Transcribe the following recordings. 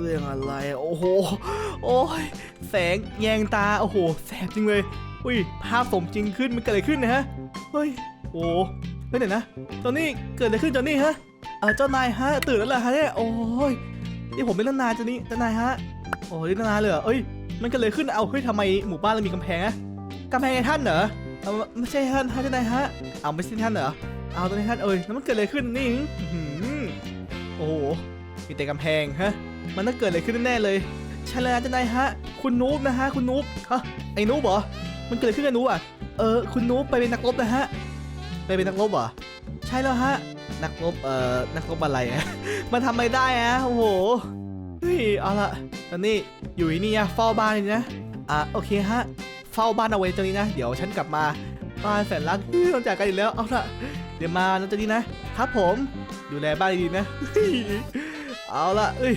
เรื่องอะไร โอ้โห โอ้ย แสงแยงตา โอ้โห แสบจริงเลย อุ้ย ภาพสมจริงขึ้น มันเกิดอะไรขึ้นนะฮะ เฮ้ย โอ้เฮ้ยเดี๋ยวนะจอนนี่เกิดอะไรขึ้นจอนนี่ฮะเออเจ้านายฮะ ตื่นแล้วเหรอฮะเนี่ย โอ้ย นี่ผมไม่ตั้งนานจอนนี่เจ้านายฮะ โอ้ยนานเลยเหรอเอ้ย มันเกิดอะไรขึ้น เอา เฮ้ยทำไมหมู่บ้านเรามีกำแพงอะกำแพงไอ้ท่านเหรอเอาไม่ใช่ท่านท่านเจ้านายฮะ เอาไม่ใช่ท่านเหรอ เอาตรงนี้ท่านเอ้ยแล้วมันเกิดอะไรขึ้นนี่โอ้โหมีแต่กำแพงฮะ มันต้องเกิดอะไรขึ้นแน่เลยใช่เลยนะเจ้านายฮะ คุณนูบนะฮะ คุณนูบฮะไอ้นูบเหรอ มันเกิดอะไรขึ้นกับนูบอะ เออ คุณนูบไปเป็นนักรบนะฮะ ไปเป็นนักรบเหรอ ใช่แล้วฮะ นักรบ เอ่อ นักรบอะไรอะมันทำอะไรได้อะโอ้โห เฮ้ย เอาละตอนนี้อยู่ที่นี่อะเฝ้าบ้านเลยนะ อะ โอเคฮะ เฝ้าบ้านเอาไว้ตรงนี้นะ เดี๋ยวฉันกลับมา บ้านแสนรักเฮ้ยต้องจากกันอีกแล้ว เอาละเดี๋ยวมานะเจะดีนะ ครับผม ดูแลบ้านดีๆนะเฮ้ยเอาละเอ้ย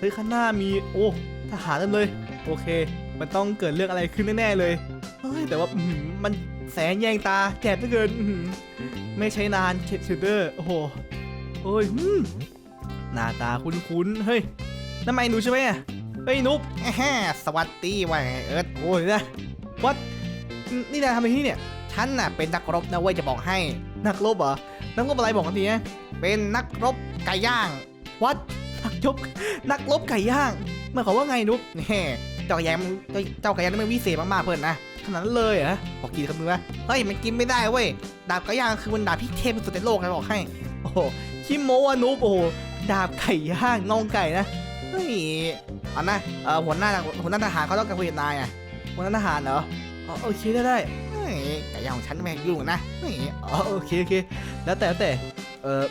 เฮ้ยข้างหน้ามีโอ้ทหารเต็มเลย โอเค มันต้องเกิดเรื่องอะไรขึ้นแน่ๆเลยเฮ้ยแต่ว่ามันแสงแยงตาแก่เหลือเกินไม่ใช้นานเชดเชดเดอร์โอ้โหโอ้ยหน้าตาคุ้นๆเฮ้ยนั่นไมหนูใช่ไหมอะเฮ้ยนุ๊กแอะแฮะสวัสดีว่าไงเอิร์ธโอ้ยนะวัดนี่นายทำอะไรที่นี่เนี่ยฉันน่ะเป็นนักรบนะเว้ยจะบอกให้นักรบเหรอนักรบอะไรบอกกันทีนะเป็นนักรบไก่ย่างวัด นักรบนักรบไก่ย่างหมายความว่าไงนุ๊กนี่เจ้าไก่ย่างมันเจ้าไก่ย่างนี่มันวิเศษมากๆเพื่อนนะขนาดนั้นเลยเหรอบอกกินคำนึงว่าเฮ้ยมันกินไม่ได้เว้ยดาบไก่ย่างคือมันดาบที่เทพสุดในโลกนะบอกให้ โอ้โหชิโมะนุ๊กโอ้โหดาบไก่ย่างน่องไก่นะเฮ้ยเอานะเออหัวหน้าหัวหน้าทหารเขาต้องการคุยกับนายอะหัวหน้าทหารเหรออ๋อโอเคได้ได้เฮ้ยไก่ย่างของฉันไม่ให้ยุ่งนะเฮ้ยอ๋อโอเคโอเคแล้วแต่แล้วแต่เออ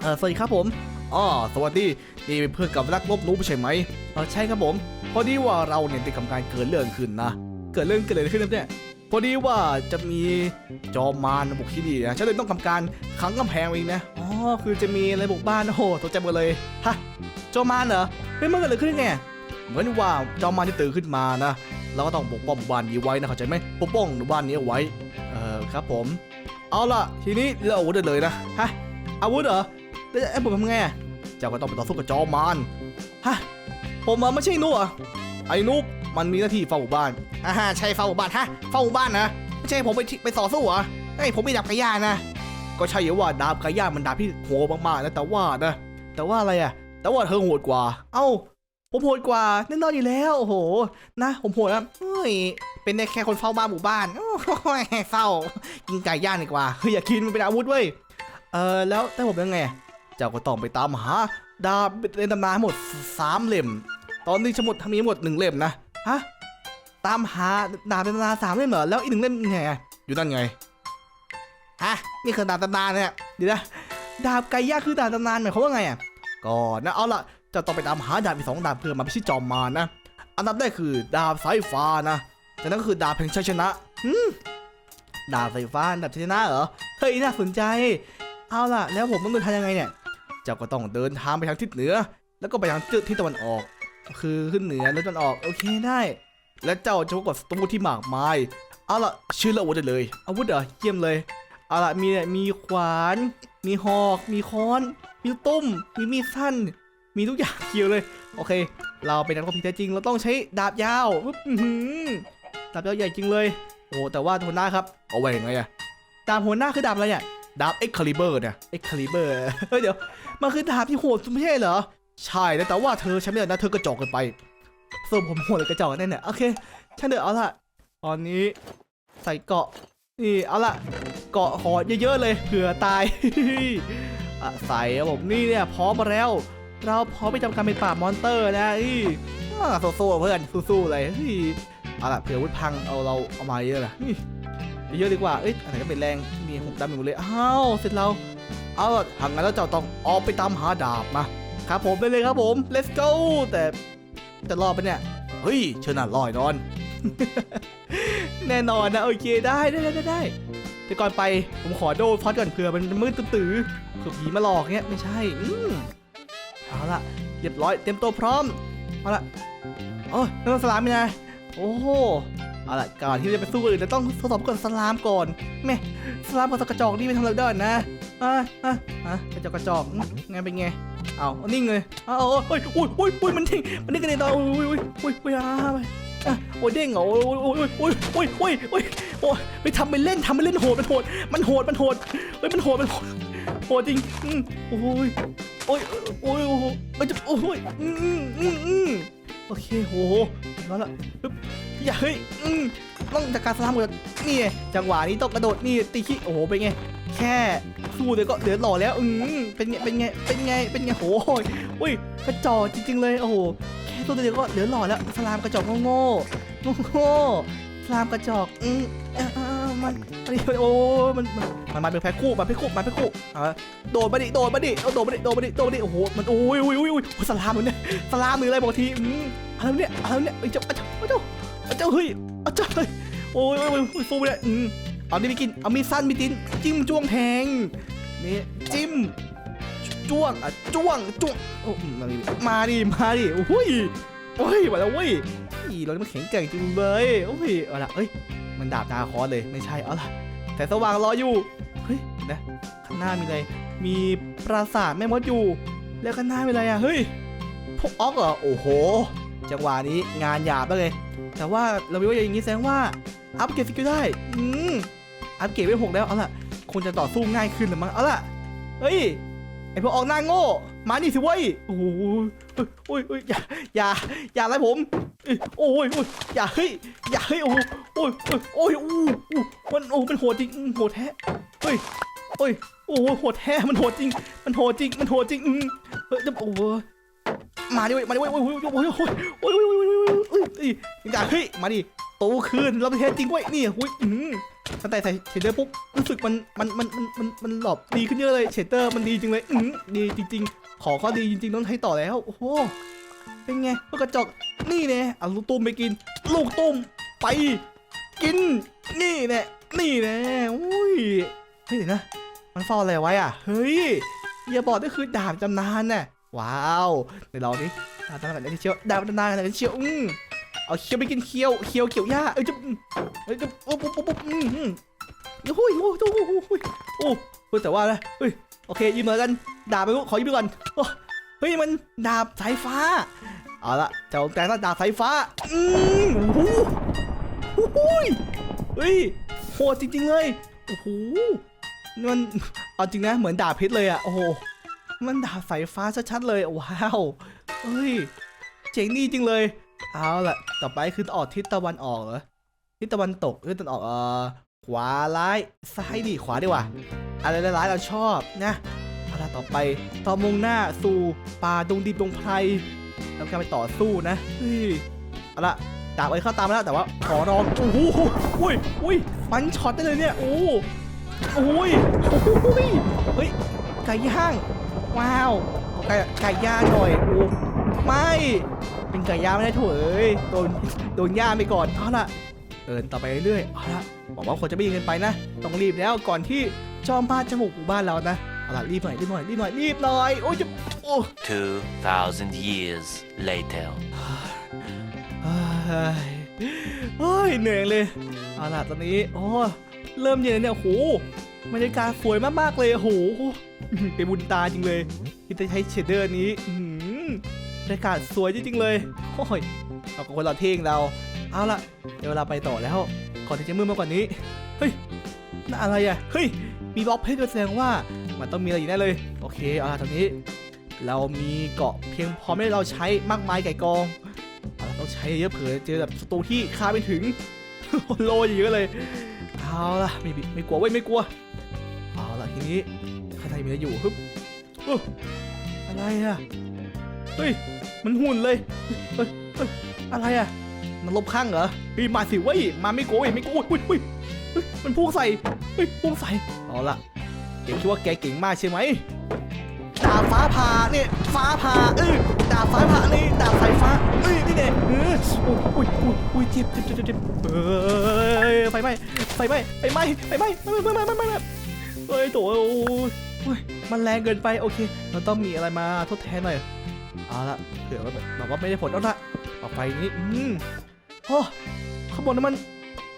เออสวัสดีครับผม อ๋อสวัสดีนี่เป็นเพื่อนกับนักรบรู้ใช่ไหมเออใช่ครับผม พอดีว่าเราเนี่ยได้ทำการเกิดเรื่องขึ้นนะ เกิดเรื่องเกิดอะไรขึ้นเนี่ยพอดีว่าจะมีจอมมารบุกที่นี่นะฉันเลยต้องทำการขังกำแพงไว้นะอ๋อคือจะมีอะไรบุกบ้านโอ้โหตกใจหมดเลยฮะจอมมารเหรอเป็นเมื่อเกิดอะไรขึ้นไงเหมือนว่าจอมมารที่ตื่นขึ้นมานะเราก็ต้องปกป้องบ้านนี้ไว้นะเข้าใจไหมปกป้องหมู่บ้านนี้เอาไว้เออครับผม เอาล่ะ ทีนี้เลือกอาวุธได้เลยนะฮะอาวุธเหรอ แล้วไอ้ผมทำไงอะเจ้าก็ต้องไปต่อสู้กับจอมมารฮะผมอะไม่ใช่นุ๊กอะไอ้นุ๊กมันมีหน้าที่เฝ้าหมู่บ้านอ่าฮะใช่เฝ้าหมู่บ้านฮะเฝ้าหมู่บ้านนะไม่ใช่ผมไปที่ไปต่อสู้เหรอไอ้ยผมมีดาบกระย่านะ ก็ใช่อยู่ว่าดาบกระย่ามันดาบที่โหดมากๆนะแต่ว่านะ แต่ว่าอะไรอะแต่ว่าเธอโหดกว่า เอ้า ผมโหดกว่าแน่นอนอยู่แล้วโอ้โหนะผมโหดนะเฮ้ยเป็นได้แค่คนเฝ้าบ้านหมู่บ้านโอ้ยเศร้ากินไก่ย่างดีกว่าเฮ้ยอย่ากินมันเป็นอาวุธเว้ยเออแล้วแต่ผมยังไง เจ้าก็ต้องไปตามหาดาบในตำนานหมดสามเล่ม ตอนนี้ทั้งหมดมีทั้งหมดหนึ่งเล่มนะฮะตามหาดาบในตำนานสามเล่มเหรอแล้วอีกหนึ่งเล่มไงอยู่นั่นไงฮะนี่คือดาบตำนานเนี่ยเดี๋ยนะดาบไก่ย่าคือดาบตำนานหมายความว่าไงอะก็นะเอาล่ะจะต้องไปตามหาดาบอีกสองดาบเพื่อมาพิชิตจอมมารนะ อันดับแรกคือดาบสายฟ้านะจากนั้นก็คือดาบแห่งชัยชนะหืมดาบสายฟ้าดาบชัยชนะเหรอเฮ้ยน่าสนใจ เอาล่ะ แล้วผมต้องเดินทางยังไงเนี่ย เจ้าก็ต้องเดินทางไปทางทิศเหนือ แล้วก็ไปทางทิศตะวันออก คือขึ้นเหนือแล้วตะวันออกโอเคได้ และเจ้าจะพบกับศัตรูที่มากมายเอาละชื่อละอาวุธได้เลย อาวุธเหรอเยี่ยมเลยเอาละมีเนี่ยมีขวาน มีหอก มีค้อน มีตุ้ม มีมีดสั้น มีทุกอย่างเกี่ยวเลย โอเค เราเป็นนักรบที่แท้จริง เราต้องใช้ดาบยาวหึหือดาบยาวใหญ่จริงเลย โอ้แต่ว่าหัวหน้าครับ เอาไว้ยังไงอะดาบหัวหน้าคือดาบอะไรเนี่ย ดาบเอ็กคาลิเบอร์เนี่ยเอ็กคาลิเบอร์เฮ้ยเดี๋ยว มันคือดาบที่โหดสุดไม่ใช่เหรอ ใช่นะแต่ว่าเธอใช้ไม่ได้นะเธอกระจอกเกินไปส่วนผมโหดหรือกระจอกแน่เนี่ยโอเคฉันเดี๋ยวเอาละตอนนี้ใส่เกาะนี่เอาละเกาะขอเยอะๆเลยเผื่อตายใส่ผมนี่เนี่ยพร้อมมาแล้ว เราพร้อมไปทำการเป็นปรามอนเตอร์นะอีสู้ๆเพื่อนสู้ๆเลยเอาละเผื่อวุธพังเอาเราเอามาเยอะนะเยอะดีกว่าเอ้ยอันไหนก็เป็นแรงมีหุบดำอยู่หมดเลยอ้าวเสร็จแล้ว เอาล่ะทางั้นแล้วเจ้าต้องออกไปตามหาดาบนะครับผมได้เลยครับผม let's go แต่จะรอดปะเนี่ย เฮ้ยเชิญน่ะรอยนอน แน่นอนนะโอเคได้ได้ได้ได้แต่ก่อนไปผมขอโดนฟอสก่อนเผื่อมันมืดตื้อๆเผื่อผีมาหลอกเงี้ยไม่ใช่อืมเอาละเรียบร้อยเตรียมตัวพร้อมเอาละโอ้ยนั่นมันสลามนี่นะโอ้โห เอาละก่อนที่จะไปสู้อื่นเราต้องทดสอบก่อนสลามก่อนแม่สลามกับกระจอกนี่ไม่ทำอะไรได้นะอะอะอะกระจอกกระจอกไงเป็นไงเอานิ่งเลยเอาเอาเอาเฮ้ยโอ้ยโอ้ยโอ้ยมันทิ้งมันนิ่งกันในตอนอุ้ยโอ้ยโอ้ยโอ้ยอะไปโอ้ยเด้งเหรอโอ้ยโอ้ยโอ้ยโอ้ยโอ้ยโอ้ยโอ้ยไปทำไปเล่นทำไปเล่นโหดมันโหดมันโหดมันโหดเฮ้ยมันโหดมันโหดโหดจริงอืมโอ้ยโอ้ยโอ้ยโอ้ยมันจะโอ้ยอืมอืมอืม โอเคโหแล้วละปึ๊บอย่าเฮ้ยอืมต้องจัดการสลามก่อนนี่ไงจังหวะนี้ต้องกระโดดนี่ตีขี้โอ้โหเป็นไง แค่สู้เดี๋ยวก็เหลือหล่อแล้วอืมเป็นไงเป็นไงเป็นไงเป็นไงโอ้ยอุ้ยกระจอกจริง ๆ เลยโอ้โหแค่สู้เดี๋ยวก็เหลือหล่อแล้วสลามกระจอกโง่ๆโง่สลามกระจอกอืมอ่อเอ่อ มันมันโอ้มันมันมันมาเป็นแพ็คคู่มาเป็นคู่มาเป็นคู่เอาละโดดมาดิโดดมาดิเอาโดดมาดิโดดมาดิโดดมาดิโอ้โหมันโอ้ยโอ้ยโอ้ยโอ้ยโอ้ยสลามมือนเนี่ยสลามหรืออะไรบอกทีอืมอะไรเนี่ยอะไรเนี่ยไอ้เจ้าไอ้เจ้าไอ้เจ้าเจ้าเฮ้ยไอเจ้าเฮ้ยโอ้ยโอ้ยโอ้ยฟูไปเลยอืมเอานี่ไปกินเอามีสั้นมีตินจิ้มจ้วงแทงนี่จิ้มจ้วงอะจ้วงจ้วงโอ้มาดิมาดิมาดิโอ้ย โอ้ยมาแล้วเว้ยเรานี่มันแข็งแกร่งจริงเลยโอ้ยเอาละเอ้ย มันดาบนาคอสเลยไม่ใช่เอาละแต่สว่างรออยู่ เฮ้ยนะข้างหน้ามีอะไร มีปราสาทแม่มดอยู่ แล้วข้างหน้ามีอะไรอะ เฮ้ย พวกออกเหรอ โอ้โห จังหวะนี้งานหยาบแล้วเลย แต่ว่าเราไม่ว่าอย่างนี้แสดงว่าอัปเกรดสกิลได้ อืม อัปเกรดไปหกแล้ว เอาล่ะคงจะต่อสู้ง่ายขึ้นหรือมั้ง เอาล่ะ เฮ้ย ไอพวกออกหน้าโง่ มานี่สิเว้ย โอ้โโอ้ยโอ้ยอย่า อย่า อย่าอะไรผม โอ้ยโอ้ยอย่า เฮ้ย อย่า เฮ้ย โอ้ยโอ้ยโอ้ยโอ้ยมันโอ้มันโหดจริง โหดแท้ เฮ้ย โอ้ย โอ้ยโหดแท้ มันโหดจริง มันโหดจริง มันโหดจริง อืมเฮ้ยจะโอ้ยมาดิเว้ย มาดิเว้ย โอ้ยโอ้ยโอ้ยโอ้ยโอ้ยโอ้ยโอ้ยอย่า เฮ้ย มาดิ ตขึ้นรับประเทศจริงเว้ยนี่หุ้ยอืมตั้งแต่ใส่เชดเดอร์ปุ๊บรู้สึกมันมันมันมันมันมันหลบดีขึ้นเยอะเลยเชดเดอร์มันดีจริงเลยอืมดีจริง ๆ ขอข้อดีจริงๆต้องให้ต่อแล้วโอ้โหเป็นไงลูกกระจอกนี่แน่เอาลูกตุ้มไปกิน ลูกตุ้มไป กิน นี่แน่นี่แน่อุ้ยเฮ้ยนะ มันเฝ้าอะไรไว้อะ เฮ้ยอย่าบอกนั่คือดาบจำนานน่ะว้าวเดี๋ยวลองดิดาบจำนานกันเชียวดาบจำนานกันเชียวอืม เอาเคี้ยวไปกินเคี้ยวเคี้ยวเกี่ยวหญ้าเอ้ยจะเอ้ยจะโอ้ปุ๊บปุ๊บปุ๊บอืมอืมโอ้ยโอ้ยโอ้ยโอ้ยโอ้ยโอ้ยแต่ว่านะเฮ้ยโอเคยืมเหมือนกันดาบไปขอยืมไปก่อนเฮ้ยมันดาบสายฟ้าเอาละเจ้าแต่ละดาบสายฟ้าอืมโอ้โหโอ้โหเฮ้ยโหดจริงๆเลยโอ้โหมันเอาจริงนะเหมือนดาบเพชรเลยอะโอ้โหมันดาบสายฟ้าชัดๆเลยว้าวเฮ้ยเจ๋งดีจริงเลย เอาล่ะ ต่อไปคือออกทิศตะวันออกเหรอ ทิศตะวันตกทิศตะวันออกเอ่อขวาร้ายซ้ายดีขวาดีกว่า อะไรร้ายๆเราชอบนะเอาล่ะต่อไปต่อมุ่งหน้าสู่ป่าดงดิบดงไพรแล้วก็ไปต่อสู้นะเฮ้ยเอาล่ะดาบเอ้ยเข้าตามแล้วแต่ว่าขอรองโอ้โหอุ้ยอุ้ยฟันช็อตได้เลยเนี่ยโอ้โอ้ยโอ้ยเฮ้ยไก่ย่างว้าวไก่ไก่ย่างหน่อยโอ้ไม่ นไก่ย่างไม่ได้โถูกเอ้ยโดนโดนย่างไปก่อนเอาละเดินต่อไปเรื่อยๆเอาละบอกว่าคนจะไม่ยิงเกินไปนะ ต้องรีบแล้วก่อนที่จอมบ้านจะบุกหมู่บ้านเรานะเอาละรีบหน่อยรีบหน่อยรีบหน่อยรีบหน่อยโอ้ยจะโอ้2,000 years later. เฮ้ยเฮ้ยเหนื่อยเลยเอาล่ะตอนนี้โอ้เริ่มเย็นแล้วเนี่ยโอ้โหบรรยากาศสวยมากๆเลยโอ้โหเป็นบุญตาจริงเลยที่จะใช้เชดเดอร์นี้อื้อหือบ รรยากาศสวยจริงๆเลยโอ้ยเรากับคนเราเท่งเรา เอาล่ะเดี๋ยวเวลาไปต่อแล้ว ก่อนที่จะมืดมากกว่านี้ เฮ้ยนั่นอะไรอะ เฮ้ย มีบล็อกเพชรแสดงว่ามันต้องมีอะไรอยู่แน่เลย โอเค เอาล่ะตอนนี้ เรามีเกาะเพียงพอไม่ให้เราใช้มากมายไก่กองเอาล่ะต้องใช้เยอะเผื่อเจอแบบศัตรูที่คาไม่ถึง โลเยอะเลย เอาล่ะไม่ไม่กลัวเว้ยไม่กลัว เอาล่ะทีนี้ข้างในมีอะไรอยู่ฮึบเอ้ออะไรอะ เฮ้ย มันหุ่นเลยเฮ้ยเฮ้ยอะไรอะ มันลบข้างเหรอปีนมาสิเว้ย มาไม่โกยไม่โกยอุ้ยอุ้ยอุ้ยมันพุ่งใส่เฮ้ยพุ่งใส่ เอาละแกคิดว่าแกเก่งมากใช่ไหมดาฟ้าผ่าเนี่ยฟ้าผ่าเออดาฟ้าผ่านี่ดาบสายฟ้าเอ้ยนี่เนี่ยเอออุ้ยอุ้ยอุ้ยเจ็บเจ็บเจ็บเจ็บเอ้ยไฟไหม้ไฟไหม้ไฟไหม้ไฟไหม้ไฟไหม้ไฟไหม้ไฟไหม้เฮ้ยโถโอ้ยมันแรงเกินไปโอเคเราต้องมีอะไรมาทดแทนหน่อย เอาละเผื่อว่าแบบแบบว่าไม่ได้ผลแล้วละเอาไฟนี้อืมโอ้ข้างบนนั้นมัน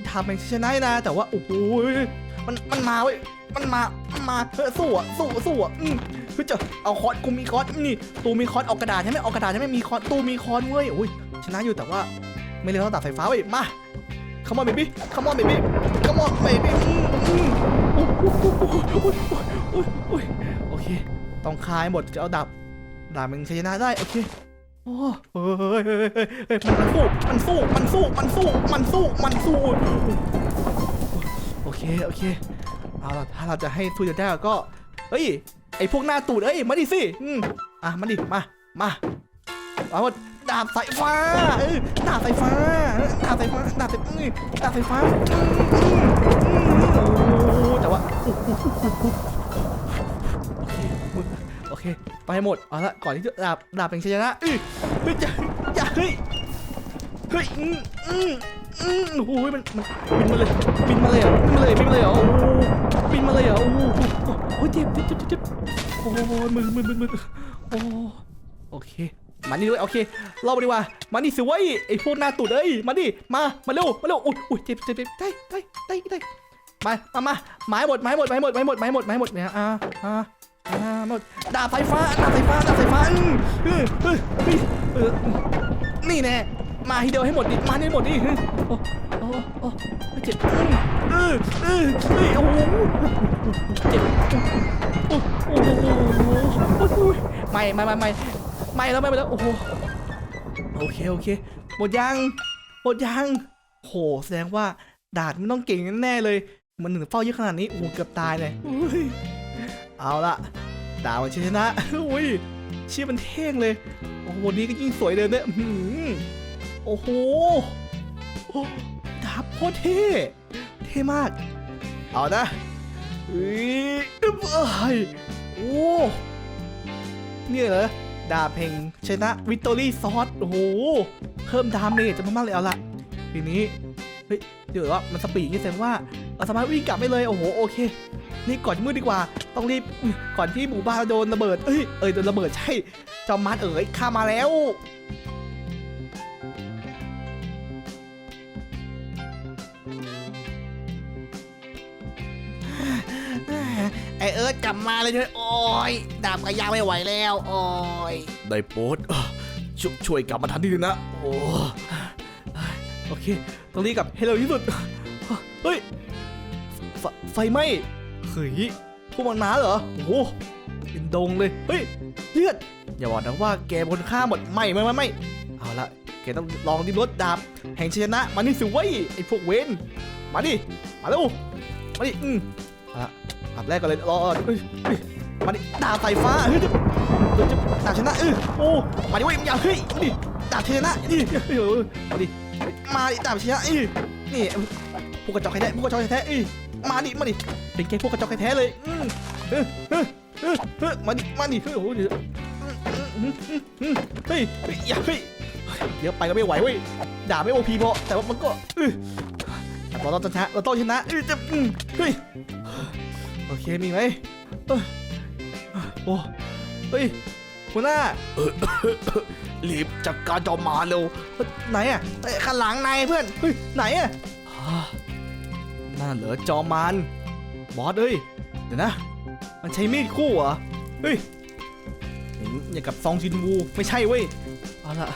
ทำเป็นชนะนะแต่ว่าโอ้โหมันมันมาเว้ยมันมามันมาเฮ้ยสู้อะสู้สู้อะอืมเฮ้ยเจะเอาคอนกูมีคอนนี่ตูมีคอนออกกระดาษใช่ไหมออกกระดาษใช่ไหมมีคอนตูมีคอนเว้ยโอ้ยชนะอยู่แต่ว่าไม่เร็วเท่าดาบไฟฟ้าเว้ยมา come on baby come on baby come on baby อืมอืมโอ้โหโอ้โหโอ้โหโอ้โหโอ้โหโอเค ต้องคายหมดจะเอาดาบ ดาบมันชนะได้ โอเคโอ้เฮ้ยเฮ้ยเฮ้ยเฮ้ยมันสู้ มันสู้ มันสู้ มันสู้ มันสู้ มันสู้ โอเค โอเค เอาล่ะถ้าเราจะให้สู้จะได้ก็ เฮ้ย ไอพวกหน้าตูดเอ้ย มาดิสิ อืมอะ มาดิ มา มาเอาดดาบสายฟ้าเออดาบสายฟ้า ดาบสายฟ้า ดาบสายอืมดาบสายฟ้าอืมอืมอืมโอ้แต่ว่า เค ไปให้หมด เอาละก่อนที่จะดาบดาบเป็นชัยชนะเอ้ยเฮ้ยอย่าอย่าเฮ้ย เฮ้ย อืมอืมอืมโอ้โหมันมันบินมาเลย บินมาเลยอะบินมาเลย บินมาเลยเหรอโอ้โหบินมาเลยเหรอโอ้โหโอ้โหเจ็บเจ็บเจ็บเจ็บโอ้โหมือมือมือมือโอ้โอเคมานี่ด้วยโอเคเราไปดีกว่ามานี่สิเว้ยไอ้พวกหน้าตูดเอ้ยมาดิมามาเร็วมาเร็วอุ้ยอุ้ยเจ็บเจ็บเจ็บได้ได้ได้ได้มามามาไม้หมดไม้หมดไม้หมดไม้หมดไม้หมดไม้หมดเนี่ยอ่าอ่า อ่ามดดาบไฟฟ้าดาบไฟฟ้าดาบไฟฟ้าอืมเออเออเออนี่แน่มาทีเดียวให้หมดดิมาให้หมดดิโอ้โอ้โอ้เจ็บเออเออเฮ้ยโอ้โหเจ็บโอ้โอ้โหโอ้ยไม่ไม่ไม่ไม่ไม่แล้วไม่แล้วโอ้โหโอเคโอเคหมดยังหมดยังโหแสดงว่าดาดไมันต้องเก่งแน่เลยมันถึงเฝ้าเยอะขนาดนี้โอ้เกือบตายเลย เอาละดาวมันชนะอุ้ยชื่อมันเท่งเลย โอ้โหวันนี้ก็ยิ่งสวยเลยเนี่ยโอ้โหดาบโคตรเท่ เท่มาก เอานะเอ้ยอึ๊บเอ้ยโอ้เนี่ยเหรอดาบเพลงชนะวิตตอรี่ซอสโอ้โห เพิ่มดาเมจจะมากๆเลยเอาละทีนี้ เฮ้ย เดี๋ยวว่ามันสปีดนี้แสดงว่า เราสามารถวิ่งกลับได้เลยโอ้โหโอเคนี่ก่อนมืดดีกว่า ต้องรีบอุ๊ยก่อนที่หมู่บ้านเราโดนระเบิดเอ้ยเอ้ยโดนระเบิดใช่จอมมันเอ๋ยข้ามาแล้วไอเอิร์ธกลับมาเลยเถอะโอ้ยดาบกับยาวไม่ไหวแล้วโอ้ยได้โปรดเอ่อช่วยช่วยกลับมาทันทีนะโอ้โอเคต้องรีบกลับให้เร็วที่สุดเฮ้ย ไฟไฟไหม้เฮ้ยพวกมันมาเหรอโอ้โหเป็นดงเลยเฮ้ยเลือดอย่าบอกนะว่าแกบนฆ่าหมดไม่ไม่ไม่ไม่เอาละแกต้องลองดิรถดาบแห่งชยนะมานี่สิเว้ยไอ้พวกเวนมาดิมาเร็วมาดิอืมเอาละอับแรกก่อนเลยรอเฮ้ยเฮ้ยมาดิดาบไฟฟ้าเฮ้ยเดี๋ยวจะดาบชนะเออโอ้มาดิเว้ยอย่าเฮ้ยมาดิดาบชนะนี่เออมาดิมาดิดาบชนะเออนี่พวกกระจอกแท้พวกกระจอกแท้เออ มาดิ มาดิ เป็นแค่พวกกระจอกแท้เลยอืมเออเออเออเออมาดิ มาดิ เฮ้ยโอ้โหเดี๋ยวอืมอืมอืมเฮ้ยเฮ้ยอย่าเฮ้ยเดี๋ยวไปก็ไม่ไหวเว้ย ด่าไม่โอพีพอ แต่ว่ามันก็เออเราต้องชนะ เราต้องชนะเออจะอืมเฮ้ย โอเค มีไหมเออโอ้เฮ้ยหัวหน้า รีบจัดการจอมมารเร็วเฮ้ยไหนอะเอ้ยข้างหลังนายเพื่อน เฮ้ย ไหนอะอ่า นั่นเหรอจอมมารบอสเอ้ยเดี๋ยวนะ มันใช้มีดคู่เหรอเฮ้ยอย่างกับซองจินวูไม่ใช่เว้ยเอาละ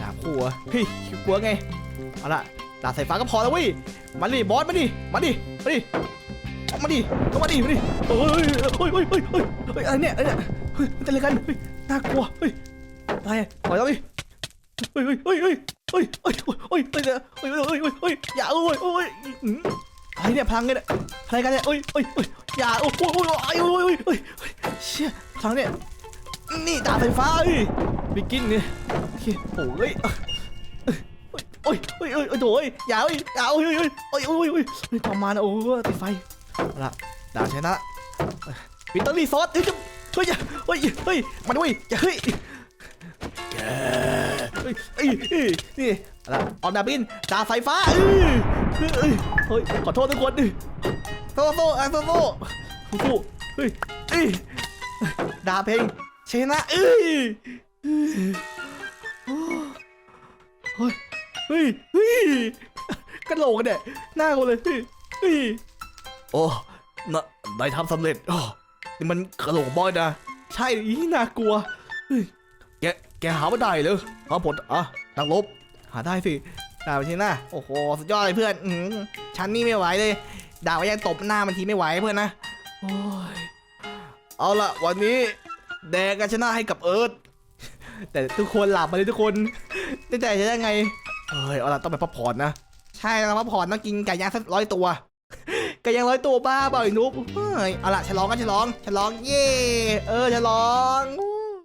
ดาบคู่เหรอเฮ้ยกลัวไงเอาละดาบสายฟ้าก็พอแล้วเว้ยมาดิบอสมาดิมาดิมาดิมาดิก็มาดิมาดิเฮ้ยเฮ้ยเฮ้ยเฮ้ยเฮ้ยเฮ้ยอะไรเนี่ยอะไรเนี่ยเฮ้ยมันจะอะไรกันเฮ้ยน่ากลัวเฮ้ยอะไรอะปล่อยแล้วดิเฮ้ยเฮ้ยเฮ้ยเฮ้ยเฮ้ยเฮ้ยเฮ้ยเฮ้ยเฮ้ยเฮ้ยเฮ้ยเฮ้ยเฮ้ยเฮ้ยอย่าเอ้ยเอ้ย อืมอะไรเนี่ยพลังเนี่ยอะไรกันเนี่ยเฮ้ยเฮ้ยเฮ้ยอย่าโอ้โหโอ้ยโอ้ยโอ้ยโอ้ยเฮ้ยเชี่ยพลังเนี่ยนี่ดาบไฟฟ้าเฮ้ยบิกินเนี่ยโอเคโอ้ยโอ้ยโอ้ยโอ้ยโอ้ยโอ้ยอย่าเอ้ยอย่าเอ้ยเอ้ยโอ้ยโอ้ยโอ้ยโอ้ยต่อมานะโอ้ยติดไฟละดาบชนะวิตเตอรี่ซอสเฮ้ยจะเฮ้ยอย่าเฮ้ยเฮ้ยมาด้วยอย่าเฮ้ยแกเฮ้ยนี่อะไรออกดาบินดาบไฟฟ้าเอ้ยเฮ้ย เฮ้ยเฮ้ยขอโทษทุกคนดิโซ่โซ่อะโซ่โซ่โซ่เฮ้ยเอ้ยดาบเพลงชนะเอ้ยเฮ้ยเฮ้ยเฮ้ยกระโหลกกันเนี่ยหน้ากูเลยเฮ้ยเฮ้ยโอ้น่ะได้ทำสำเร็จโอ้นี่มันกระโหลกบอยนะ ใช่อีน่ากลัวเฮ้ยแก แกหาไม่ได้เลยหาผลอะนักรบหาได้สิ ดาบทีหน้าโอ้โหสุดยอดเลยเพื่อนอืฉันนี่ไม่ไหวเลยดาบยังตบหน้ามันทีไม่ไหวเพื่อนนะโอ้ยเอาละวันนี้แดงกันชนะให้กับเอิร์ธแต่ทุกคนหลับมาเลยทุกคนจะใจจะได้ไงเอ้ยเอาละต้องไปพักผ่อนนะใช่แล้วพักผ่อนต้องกินไก่ย่างสักร้อยตัวไก่ย่างร้อยตัวบ้าเปล่าไอ้นุ๊กเฮ้ยเอาละฉลองกันฉลอง ฉลอง เย่เออ ฉลองอ